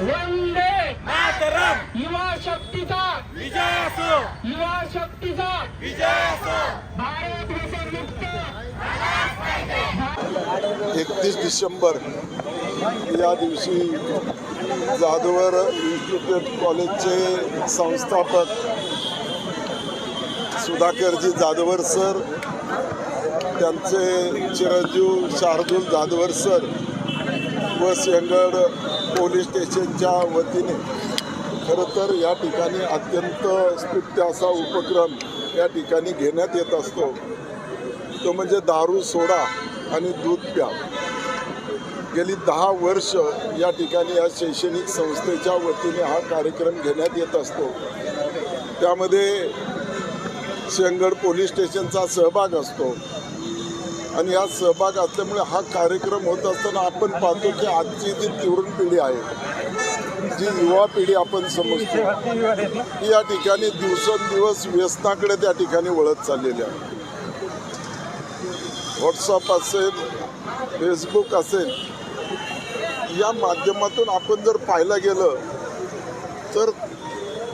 वंदे मातरम. युवा शक्तीचा. विजय असो. युवा शक्तीचा. विजय असो. भारत व्यसनमुक्त एकतीस डिसेंबर या दिवशी जाधवर इन्स्टिट्यूट कॉलेजचे संस्थापक सुधाकरजी जाधवर सर त्यांचे चिरंजीव शार्दूल जाधवर सर व सेंगड पोलीस स्टेशनच्या वतीने. खरं तर या ठिकाणी अत्यंत स्तुत्य असा उपक्रम या ठिकाणी घेण्यात येत असतो. तो म्हणजे दारू सोडा आणि दूध प्या. गेली दहा वर्ष या ठिकाणी या शैक्षणिक संस्थेच्या वतीने हा कार्यक्रम घेण्यात येत असतो. त्यामध्ये शेंगड पोलीस स्टेशनचा सहभाग असतो. आणि या सहभाग असल्यामुळे हा कार्यक्रम होत असताना आपण पाहतो की आजची जी तरुण पिढी आहे जी युवा पिढी आपण समजतो ती या ठिकाणी दिवसेंदिवस व्यसनाकडे त्या ठिकाणी वळत चाललेली आहे. व्हॉट्सअप असेल फेसबुक असेल या माध्यमातून आपण जर पाहायला गेलं तर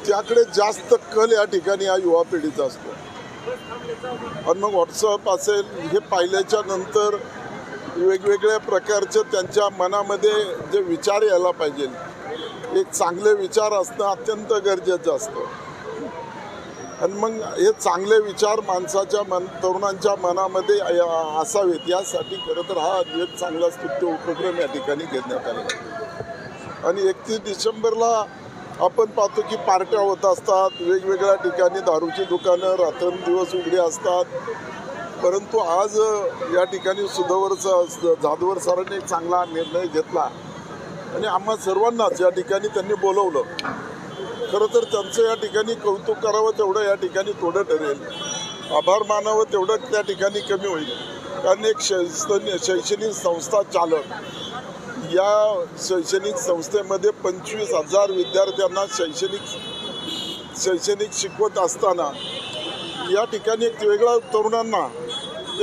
त्याकडे जास्त कल या ठिकाणी या युवा पिढीचा असतो. आणि मग व्हॉट्सअप असेल हे पाहिल्याच्या नंतर वेगवेगळ्या प्रकारचे त्यांच्या मनामध्ये जे विचार यायला पाहिजे. एक चांगले विचार असणं अत्यंत गरजेचं असतं. आणि मग हे चांगले विचार माणसाच्या मन तरुणांच्या मनामध्ये या- असावेत. यासाठी खरं तर हा एक चांगला स्तुत्य उपक्रम या ठिकाणी घेण्यात आला आणि एकतीस डिसेंबरला आपण पाहतो की पार्ट्या होत असतात वेगवेगळ्या ठिकाणी दारूची दुकानं रात्रंदिवस उघडी असतात. परंतु आज या ठिकाणी सुधवर जाधवर सरांनी एक चांगला निर्णय घेतला. आणि आम्हा सर्वांनाच या ठिकाणी त्यांनी बोलवलं. खरं तर त्यांचं या ठिकाणी कौतुक करावं तेवढं या ठिकाणी थोडं ठरेल. आभार मानावं तेवढं त्या ठिकाणी कमी होईल. कारण एक शैक्षणिक शैक्षणिक संस्था चालक या शैक्षणिक संस्थेमध्ये पंचवीस हजार विद्यार्थ्यांना शैक्षणिक शैक्षणिक शिकवत असताना या ठिकाणी एक वेगळा तरुणांना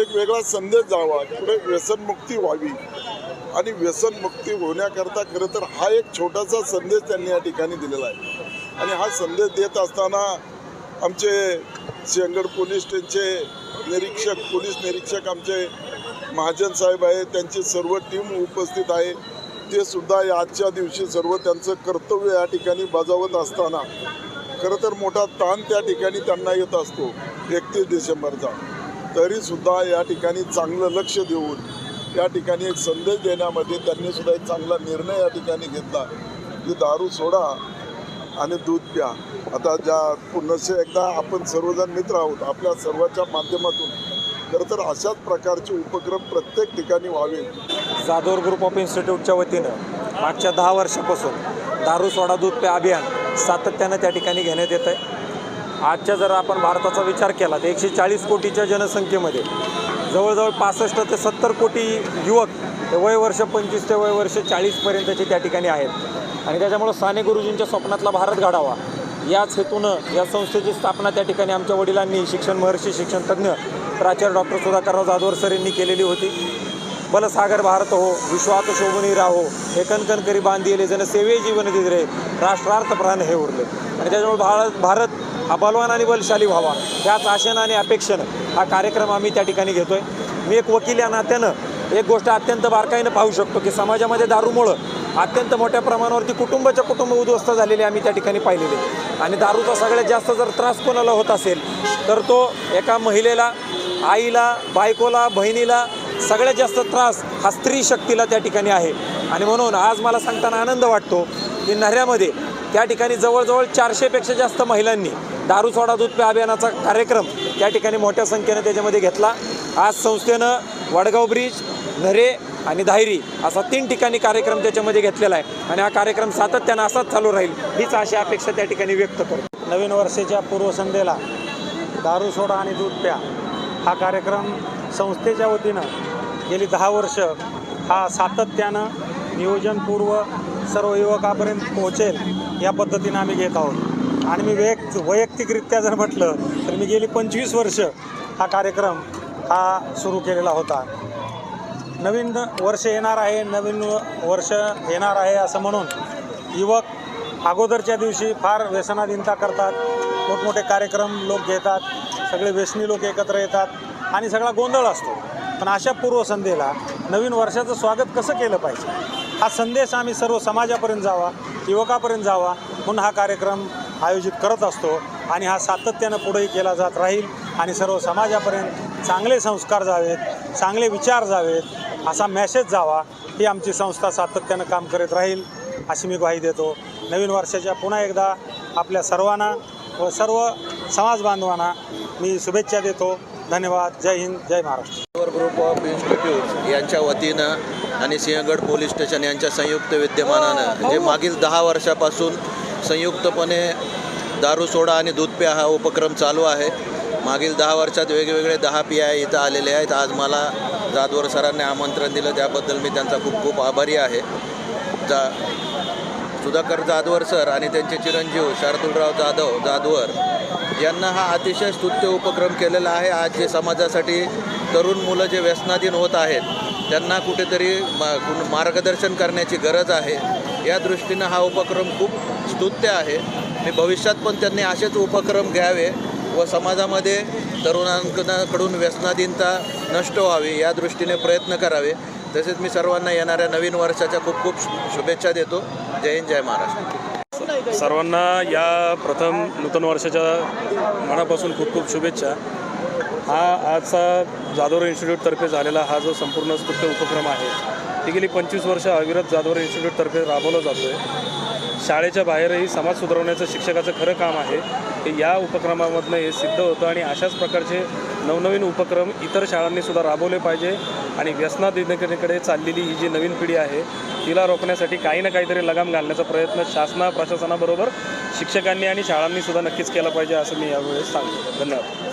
एक वेगळा संदेश जावा पुढे व्यसनमुक्ती व्हावी. आणि व्यसनमुक्ती होण्याकरता खरं तर हा एक छोटासा संदेश त्यांनी या ठिकाणी दिलेला आहे. आणि हा संदेश देत असताना आमचे सिंहगड पोलीस स्टेशनचे निरीक्षक पोलीस निरीक्षक आमचे महाजन साहेब आहे त्यांची सर्व टीम उपस्थित आहे. ते सुद्धा या आजच्या दिवशी सर्व त्यांचं कर्तव्य या ठिकाणी बजावत असताना खरं तर मोठा ताण त्या ठिकाणी त्यांना येत असतो एकतीस डिसेंबरचा. तरीसुद्धा या ठिकाणी चांगलं लक्ष देऊन या ठिकाणी एक संदेश देण्यामध्ये त्यांनी सुद्धा एक चांगला निर्णय या ठिकाणी घेतला की दारू सोडा आणि दूध प्या. आता ज्या पुन्हा एकदा आपण सर्वजण मित्र आहोत आपल्या सर्वांच्या माध्यमातून खरं तर अशाच प्रकारचे उपक्रम प्रत्येक ठिकाणी व्हावे जाधवर ग्रुप ऑफ इन्स्टिट्यूटच्या वतीनं मागच्या दहा वर्षापासून दारू सोडा दूध पे अभियान सातत्यानं त्या ठिकाणी घेण्यात येत आहे. आजच्या जर आपण भारताचा विचार केला तर एकशे चाळीस कोटीच्या जनसंख्येमध्ये जवळजवळ पासष्ट ते सत्तर कोटी युवक हे वय वर्ष पंचवीस ते वय वर्ष चाळीसपर्यंतचे त्या ठिकाणी आहेत. आणि त्याच्यामुळं साने गुरुजींच्या स्वप्नातला भारत घडावा याच हेतूनं या संस्थेची स्थापना त्या ठिकाणी आमच्या वडिलांनी शिक्षण महर्षी शिक्षण तज्ज्ञ प्राचार्य डॉक्टर सुधाकरराव जाधवर सर यांनी केलेली होती. बलसागर भारत हो विश्वात शोभनी राहो हे कणकण करी बांधिले जन सेवे जीवन दिदरे राष्ट्रार्थ प्राण हे उरले. आणि त्याच्यामुळे भारत भारत हा बलवान आणि बलशाली व्हावा. ह्याच आशेनं आणि अपेक्षेनं हा कार्यक्रम आम्ही त्या ठिकाणी घेतोय. मी एक वकील या नात्यानं एक गोष्ट अत्यंत बारकाईनं पाहू शकतो की समाजामध्ये दारूमुळं अत्यंत मोठ्या प्रमाणावरती कुटुंबाच्या कुटुंब उद्ध्वस्त झालेले आम्ही त्या ठिकाणी पाहिलेले. आणि दारूचा सगळ्यात जास्त जर त्रास कोणाला होत असेल तर तो एका महिलेला आईला बायकोला बहिणीला सगळ्यात जास्त त्रास हा स्त्री शक्तीला त्या ठिकाणी आहे. आणि म्हणून आज मला सांगताना आनंद वाटतो की नऱ्यामध्ये त्या ठिकाणी जवळजवळ चारशेपेक्षा जास्त महिलांनी दारू सोडा दूध पे अभियानाचा कार्यक्रम त्या ठिकाणी मोठ्या संख्येनं त्याच्यामध्ये घेतला. आज संस्थेनं वडगाव ब्रिज नरे आणि धायरी असा तीन ठिकाणी कार्यक्रम त्याच्यामध्ये घेतलेला आहे. आणि हा कार्यक्रम सातत्यानं असाच चालू राहील हीच अशी अपेक्षा त्या ठिकाणी व्यक्त करतो. नवीन वर्षाच्या पूर्वसंध्येला दारू सोडा आणि दूध प्या हा कार्यक्रम संस्थेच्या वतीनं गेली दहा वर्ष हा सातत्यानं नियोजनपूर्व सर्व युवकापर्यंत पोहोचेल या पद्धतीनं आम्ही घेत आहोत. आणि मी वैयक्त वैयक्तिकरित्या जर म्हटलं तर मी गेली पंचवीस वर्ष हा कार्यक्रम हा सुरू केलेला होता. नवीन वर्ष येणार आहे नवीन वर्ष येणार आहे असं म्हणून युवक अगोदरच्या दिवशी फार व्यसनाधीनता करतात मोठमोठे कार्यक्रम लोक घेतात. सगळे व्यसनी लोक एकत्र येतात आणि सगळा गोंधळ असतो. पण अशा पूर्वसंध्येला नवीन वर्षाचं स्वागत कसं केलं पाहिजे? हा संदेश आम्ही सर्व समाजापर्यंत जावा युवकापर्यंत जावा म्हणून हा कार्यक्रम आयोजित करत असतो आणि हा सातत्यानं पुढेही केला जात राहील आणि सर्व समाजापर्यंत चांगले संस्कार जावेत चांगले विचार जावेत असा मेसेज जावा ही आमची संस्था सातत्यानं काम करत राहील अशी मी ग्वाही देतो. नवीन वर्षाच्या पुन्हा एकदा आपल्या सर्वांना व सर्व समाज बांधवांना मी शुभेच्छा देतो. धन्यवाद. जय हिंद जय महाराष्ट्र. ग्रुप ऑफ इन्स्टिट्यूट यांच्या वतीनं आणि सिंहगड पोलीस स्टेशन यांच्या संयुक्त विद्यमानानं जे मागील दहा वर्षापासून संयुक्तपणे दारू सोडा आणि दूध प्या हा उपक्रम चालू आहे. मागील दहा वर्षात वेगवेगळे दहा पी आय इथं आलेले आहेत. आज मला जाधवर सरांनी आमंत्रण दिलं त्याबद्दल मी त्यांचा खूप खूप आभारी आहे. जा सुधाकर जाधवर सर आणि त्यांचे चिरंजीव शार्दुलराव जाधव जाधवर यांना हा अतिशय स्तुत्य उपक्रम केलेला आहे. आज जे समाजासाठी तरुण मुलं जे व्यसनाधीन होत आहेत त्यांना कुठेतरी मा- मार्गदर्शन करण्याची गरज आहे. या दृष्टीनं हा उपक्रम खूप स्तुत्य आहे. आणि भविष्यात पण त्यांनी असेच उपक्रम घ्यावे व समाजामध्ये तरुणांकडून व्यसनाधीनता नष्ट व्हावी या दृष्टीने प्रयत्न करावे. तसेच मी सर्वांना येणाऱ्या नवीन वर्षाच्या खूप खूप शुभेच्छा देतो. जय हिंद जय महाराष्ट्र. सर्वांना या प्रथम नूतन वर्षाच्या मनापासून खूप खूप शुभेच्छा. हा आजचा जाधवर इन्स्टिट्यूटतर्फे झालेला हा जो संपूर्ण स्तुत्य उपक्रम आहे ती गेली पंचवीस वर्ष अविरत जाधवर इन्स्टिट्यूटतर्फे राबवला जातो आहे शाळेच्या बाहेरही समाज सुधारवण्याचं शिक्षकाचं खरं काम आहे. हे या उपक्रमामधनं हे सिद्ध होतं आणि अशाच प्रकारचे नवनवीन उपक्रम इतर शाळांनी सुद्धा राबवले पाहिजे आणि व्यसनाधीनतेकडे चाललेली ही जी नवीन पिढी आहे तिला रोखण्यासाठी काही ना काहीतरी लगाम घालण्याचा प्रयत्न शासना प्रशासनाबरोबर शिक्षकांनी आणि शाळांनी सुद्धा नक्कीच केला पाहिजे असं मी यावेळेस सांगतो. धन्यवाद.